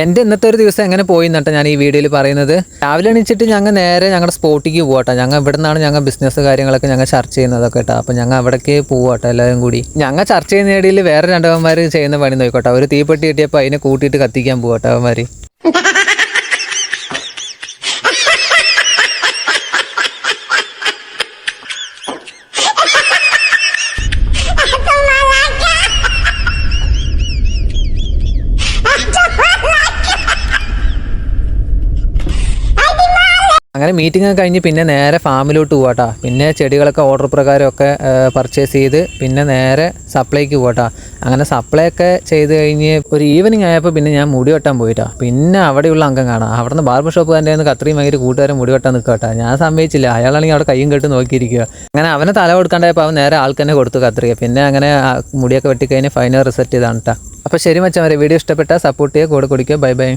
എന്റെ ഇന്നത്തെ ഒരു ദിവസം എങ്ങനെ പോയി എന്നിട്ട് ഞാൻ ഈ വീഡിയോയിൽ പറയുന്നത്? രാവിലെ എണീച്ചിട്ട് ഞങ്ങൾ നേരെ ഞങ്ങളുടെ സ്പോട്ടിക്ക് പോകട്ടെ ഞങ്ങൾ ഇവിടെ നിന്നാണ് ഞങ്ങൾ ബിസിനസ് കാര്യങ്ങളൊക്കെ ഞങ്ങൾ ചർച്ച ചെയ്യുന്നതൊക്കെ കേട്ടോ. അപ്പോൾ ഞങ്ങൾ അവിടേക്ക് പോകട്ടെ എല്ലാവരും കൂടി. ഞങ്ങൾ ചർച്ച ചെയ്യുന്ന ഇടയിൽ വേറെ രണ്ടവന്മാർ ചെയ്യുന്ന പണി നോക്കട്ടെ. ഒരു തീപ്പെട്ടി കിട്ടിയപ്പോൾ അതിനെ കൂട്ടിയിട്ട് കത്തിക്കാൻ പോകട്ടെ അവന്മാർ അങ്ങനെ മീറ്റിംഗ് ഒക്കെ കഴിഞ്ഞ് പിന്നെ നേരെ ഫാമിലോട്ട് പോവാട്ടാ. പിന്നെ ചെടികളൊക്കെ ഓർഡർ പ്രകാരമൊക്കെ പർച്ചേസ് ചെയ്ത് പിന്നെ നേരെ സപ്ലൈക്ക് പോവാട്ടാ. അങ്ങനെ സപ്ലൈ ഒക്കെ ചെയ്ത് കഴിഞ്ഞ് ഒരു ഈവനിങ് ആയപ്പോൾ പിന്നെ ഞാൻ മുടി വെട്ടാൻ പോയിട്ടാ. പിന്നെ അവിടെയുള്ള അംഗം കാണാം. അവിടുന്ന് ബാർബർ ഷോപ്പ് തന്നെ നിന്ന് അത്രയും ഭയങ്കര കൂട്ടുകാരൻ മുടി വെട്ടാൻ നിൽക്കട്ടാ ഞാൻ സമ്മതിച്ചില്ല. അയാളാണെങ്കിൽ അവിടെ കയ്യും കെട്ട് നോക്കിയിരിക്കുക. അങ്ങനെ അവനെ തല കൊടുക്കാണ്ടായപ്പോൾ അവൻ നേരെ ആൾക്ക് തന്നെ കൊടുത്തു കത്രിക. പിന്നെ അങ്ങനെ മുടിയൊക്കെ വെട്ടിക്കഴിഞ്ഞ് ഫൈനൽ റിസൾട്ട് ചെയ്താണ് കേട്ടോ അപ്പോൾ ശരി മച്ചാൻ വരെ. വീഡിയോ ഇഷ്ടപ്പെട്ടാൽ സപ്പോർട്ട് ചെയ്യുക. കൂടെ കുടിക്കുക. Bye bye